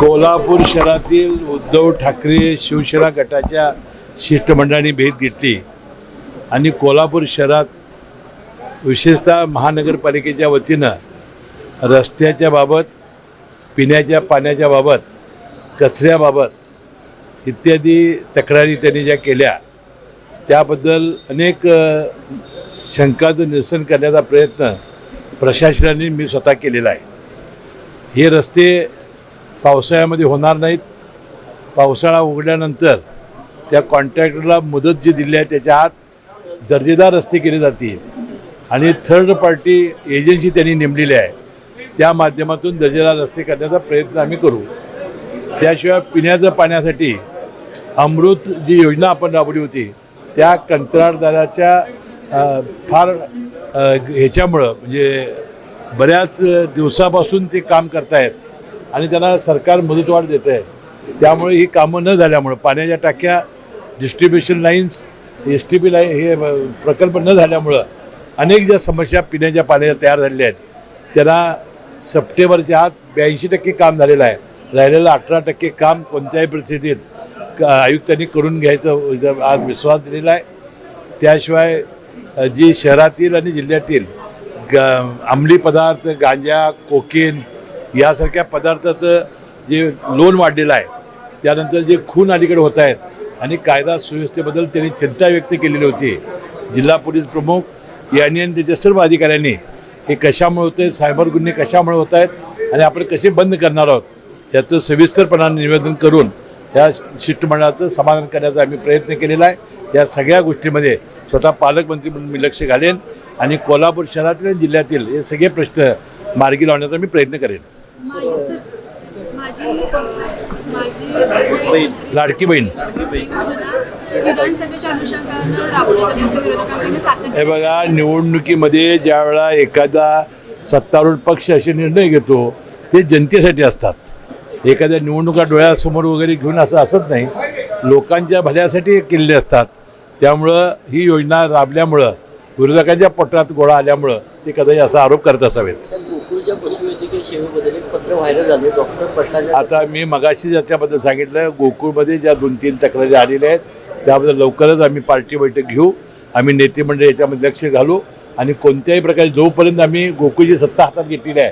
कोल्हापूर शहरातील उद्धव ठाकरे शिवसेना गटाच्या शिष्टमंडळाने भेट घेतली. आणि कोल्हापूर शहरात विशेषतः महानगरपालिकेच्या वतीनं रस्त्याच्या बाबत पिण्याच्या पाण्याच्या बाबत कचऱ्याबाबत इत्यादी तक्रारी त्यांनी ज्या केल्या त्याबद्दल अनेक शंकाचं निरसन करण्याचा प्रयत्न प्रशासनाने मी स्वतः केलेला आहे. हे रस्ते पावसाळ्यामध्ये होणार नाहीत. पावसाळा उघडल्यानंतर त्या कॉन्ट्रॅक्टरला मुदत जी दिली आहे त्याच्या आत दर्जेदार रस्ते केले जातील. आणि थर्ड पार्टी एजन्सी त्यांनी नेमलेली आहे. त्या माध्यमातून दर्जेदार रस्ते करण्याचा प्रयत्न आम्ही करू. त्याशिवाय पिण्याचं पाण्यासाठी अमृत जी योजना आपण राबवली होती त्या कंत्राटदाराच्या फार ह्याच्यामुळं म्हणजे बऱ्याच दिवसापासून ते काम करतायत. आणि त्यांना सरकार मुदतवाढ देत आहे त्यामुळे ही कामं न झाल्यामुळं पाण्याच्या टाक्या distribution lines S T P line हे प्रकल्प न झाल्यामुळं अनेक ज्या समस्या पिण्याच्या पाण्याच्या तयार झालेल्या आहेत त्यांना सप्टेंबरच्या आत ब्याऐंशी टक्के काम झालेलं आहे. राहिलेलं अठरा टक्के काम कोणत्याही परिस्थितीत आयुक्तांनी करून घ्यायचं आज विश्वास दिलेला आहे. त्याशिवाय जी शहरातील आणि जिल्ह्यातील ग अंमली पदार्थ गांजा कोकेन यासारख्या पदार्थाचं जे लोन वाढलेलं आहे त्यानंतर जे खून अलीकडे होत आहेत आणि कायदा सुव्यवस्थेबद्दल त्यांनी चिंता व्यक्त केलेली होती. जिल्हा पोलीस प्रमुख यांनी आणि त्याच्या सर्व अधिकाऱ्यांनी हे कशामुळे होते सायबर गुन्हे कशामुळे होत आहेत आणि आपण कसे बंद करणार आहोत याचं सविस्तरपणाने निवेदन करून या शिष्टमंडळाचं समाधान करण्याचा आम्ही प्रयत्न केलेला आहे. या सगळ्या गोष्टीमध्ये स्वतः पालकमंत्री म्हणून मी लक्ष घालेन आणि कोल्हापूर शहरातील आणि जिल्ह्यातील हे सगळे प्रश्न मार्गी लावण्याचा मी प्रयत्न करेन. माझी सर. माझी अ, माझी लाडकी बहीण. हे बघा निवडणुकीमध्ये ज्या वेळा एखादा सत्तारूढ पक्ष असे निर्णय घेतो ते जनतेसाठी असतात. एखाद्या निवडणुका डोळ्यासमोर वगैरे घेऊन असं असत नाही. लोकांच्या भल्यासाठी हे केलेले असतात. त्यामुळं ही योजना राबल्यामुळं विरोधकांच्या पत्रात गोळा आल्यामुळं ते कदाचित असा आरोप करत असावेत. आता मी मगाशी याच्याबद्दल सांगितलं गोकुळमध्ये ज्या दोन तीन तक्रारी आलेल्या आहेत त्याबद्दल लवकरच आम्ही पार्टी बैठक घेऊ आम्ही नेते मंडळ याच्यामध्ये लक्ष घालू आणि कोणत्याही प्रकारे जोपर्यंत आम्ही गोकुळची सत्ता हातात घेतलेली आहे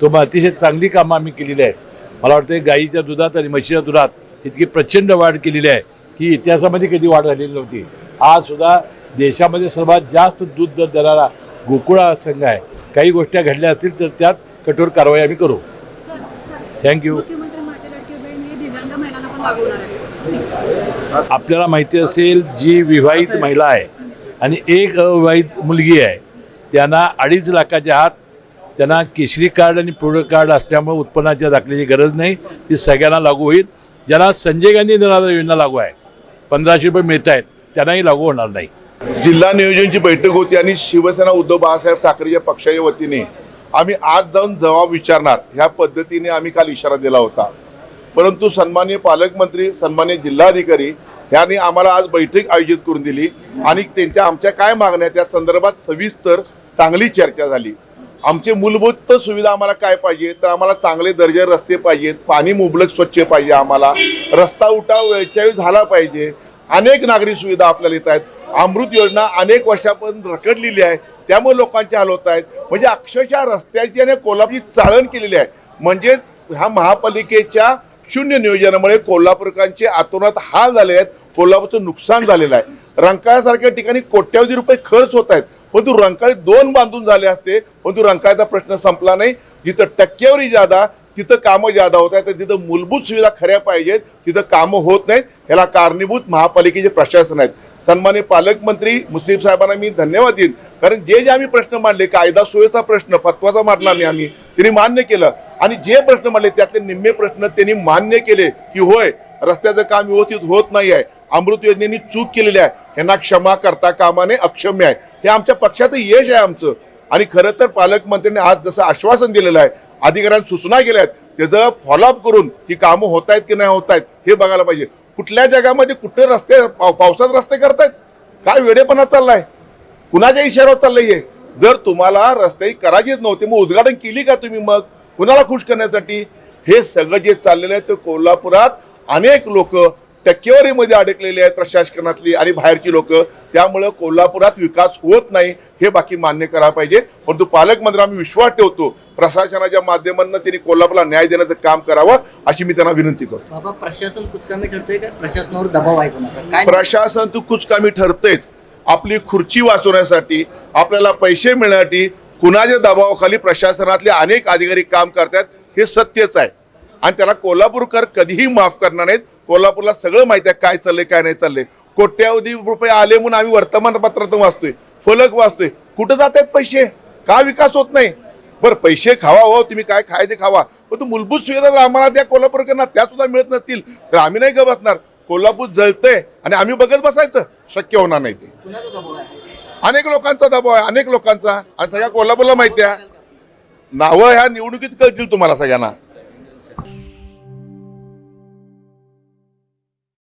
तो मग अतिशय चांगली कामं आम्ही केलेली आहेत. मला वाटतं गाईच्या दुधात आणि म्हशीच्या दुधात इतकी प्रचंड वाढ केलेली आहे की इतिहासामध्ये कधी वाढ झालेली नव्हती. आज सुद्धा देशामध्ये सर्वात जास्त दूध दर देणारा गोकुळ संघ आहे. काही गोष्टी घडल्या असतील तर त्यात कठोर कारवाई आम्ही करू. थँक्यू आपल्याला माहिती असेल जी विवाहित महिला आहे आणि एक अविवाहित मुलगी आहे त्यांना अडीच लाखाच्या आत त्यांना केशरी कार्ड आणि पुढं कार्ड असल्यामुळे उत्पन्नाच्या दाखल्याची गरज नाही. ती सगळ्यांना लागू होईल. ज्याला संजय गांधी निराधार योजना लागू आहे पंधराशे रुपये मिळत आहेत त्यांनाही लागू होणार नाही. जिल्हा नियोजनची बैठक होती आणि शिवसेना उद्धव बाळासाहेब ठाकरेच्या पक्षाच्या वतीने आम्ही आज जाऊन जबाब विचारणार. ह्या पद्धतीने आम्ही काल इशारा दिला होता. परंतु सन्मान्य पालकमंत्री सन्मान्य जिल्हाधिकारी ह्यांनी आम्हाला आज बैठक आयोजित करून दिली आणि त्यांच्या आमच्या काय मागण्या त्या संदर्भात सविस्तर चांगली चर्चा झाली. आमचे मूलभूत सुविधा आम्हाला काय पाहिजे तर आम्हाला चांगले दर्जे रस्ते पाहिजेत पाणी मुबलक स्वच्छ पाहिजे आम्हाला रस्ता उठाव वेळच्या झाला पाहिजे अनेक नागरी सुविधा आपल्याला येत आहेत. अमृत योजना अनेक वर्षापर्यंत रखडलेली आहे. त्यामुळे लोकांचे हाल होत आहेत. म्हणजे अक्षरशः रस्त्याची आणि कोल्हापूरची चाळण केलेली आहे. म्हणजे ह्या महापालिकेच्या शून्य नियोजनामुळे कोल्हापूरकांचे आतोनात हाल झाले आहेत. कोल्हापूरचं नुकसान झालेलं आहे. रंकाळ्यासारख्या ठिकाणी कोट्यावधी रुपये खर्च होत आहेत. परंतु रंकाळे दोन बांधून झाले असते. परंतु रंकाळ्याचा प्रश्न संपला नाही. जिथं टक्केवारी जादा तिथं कामं जादा होत आहेत. तर तिथं मूलभूत सुविधा खऱ्या पाहिजेत. तिथं कामं होत नाहीत. ह्याला कारणीभूत महापालिकेचे प्रशासन आहेत. सन्मान्य पालकमंत्री मुस्लिम साहेबांना मी धन्यवाद देईन. कारण जे जे आम्ही प्रश्न मांडले कायदा सुव्यवस्था प्रश्न फतवाचा मांडला मी आम्ही त्यांनी मान्य केलं. आणि जे प्रश्न मांडले त्यातले निम्मे प्रश्न त्यांनी मान्य केले की होय रस्त्याचं काम व्यवस्थित होत नाही आहे. अमृत योजनेने चूक केलेली आहे. यांना क्षमा करता कामाने अक्षम्य आहे. हे आमच्या पक्षाचं यश आहे आमचं. आणि खरं तर पालकमंत्र्यांनी आज जसं आश्वासन दिलेलं आहे अधिकाऱ्यांना सूचना केल्या आहेत त्याचं फॉलोअप करून ही कामं होत आहेत की नाही होत आहेत हे बघायला पाहिजे. कुठल्या जगामध्ये कुठे रस्ते पाव- पावसात रस्ते करतायत? काय वेडेपणा चाललाय? कुणाच्या इशाऱ्यावर चाललंय हे? जर तुम्हाला रस्ते करायचेच नव्हते मग उद्घाटन केली का तुम्ही मग? कुणाला खुश करण्यासाठी? हे सगळं जे चाललेलं आहे ते कोल्हापुरात अनेक लोक टक्केवारीमध्ये अडकलेले आहेत प्रशासनातली आणि बाहेरची लोक. त्यामुळं कोल्हापुरात विकास होत नाही हे बाकी मान्य करायला पाहिजे. परंतु पालकमंत्री आम्ही विश्वास ठेवतो प्रशासनाच्या माध्यमातून त्यांनी कोल्हापूरला न्याय देण्याचं काम करावं अशी मी त्यांना विनंती करतो. बाबा प्रशासन कुचकामी ठरतंय का? प्रशासनावर दबाव आहे कोणाचा? प्रशासन तू कुचकामी ठरतेच आपली खुर्ची वाचवण्यासाठी आपल्याला पैसे मिळण्यासाठी कुणाच्या दबावाखाली प्रशासनातले अनेक अधिकारी काम करतात हे सत्यच आहे. आणि त्याला कोल्हापूरकर कधीही माफ करणार नाहीत. कोल्हापूरला सगळं माहिती आहे काय चाललंय काय नाही चाललंय. कोट्यावधी रुपये आले म्हणून आम्ही वर्तमानपत्रातून वाचतोय फलक वाचतोय. कुठं जात आहेत पैसे? का विकास होत नाही? बरं पैसे खावा हो तुम्ही काय खायचे खावा. पण तू मूलभूत सुविधा जर आम्हाला त्या कोल्हापूरकरांना त्या सुद्धा मिळत नसतील तर आम्ही नाही ग बसणार. कोल्हापूर जळतंय आणि आम्ही बघत बसायचं. शक्य होणार नाही ते. अनेक लोकांचा दबाव आहे अनेक लोकांचा. आणि सगळ्या कोल्हापूरला माहिती आहे. नावं ह्या निवडणुकीत कळतील तुम्हाला सगळ्यांना.